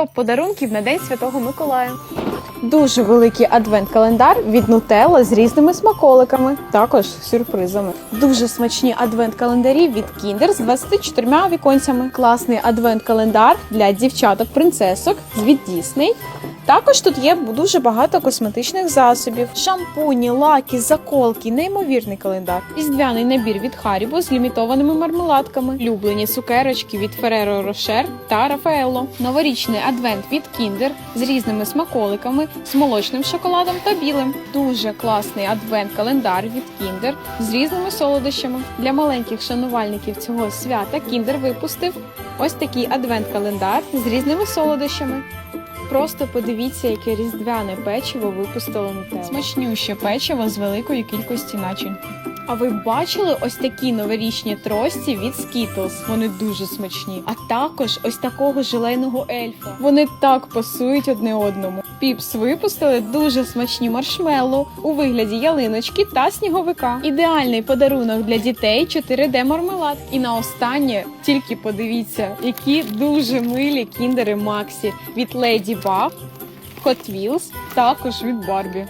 Топ подарунків на День Святого Миколая. Дуже великий адвент-календар від Нутелла з різними смаколиками, також сюрпризами. Дуже смачні адвент-календарі від Kinder з 24 віконцями. Класний адвент-календар для дівчаток-принцесок від Disney. Також тут є дуже багато косметичних засобів, шампуні, лаки, заколки, неймовірний календар. Різдвяний набір від Haribo з лімітованими мармеладками, улюблені цукерочки від Ferrero Rocher та Рафаелло, новорічний адвент від Kinder з різними смаколиками, з молочним шоколадом та білим. Дуже класний адвент-календар від Kinder з різними солодощами. Для маленьких шанувальників цього свята Kinder випустив ось такий адвент-календар з різними солодощами. Просто подивіться, яке різдвяне печиво випустило Нутелла. Смачнюще печиво з великої кількості начинки. А ви бачили ось такі новорічні трості від Skittles? Вони дуже смачні. А також ось такого желейного ельфа. Вони так пасують одне одному. Піпс випустили дуже смачні маршмеллоу у вигляді ялиночки та сніговика. Ідеальний подарунок для дітей 4D мармелад. І на останнє тільки подивіться, які дуже милі кіндери Максі від Леді Баг, Hot Wheels, також від Барбі.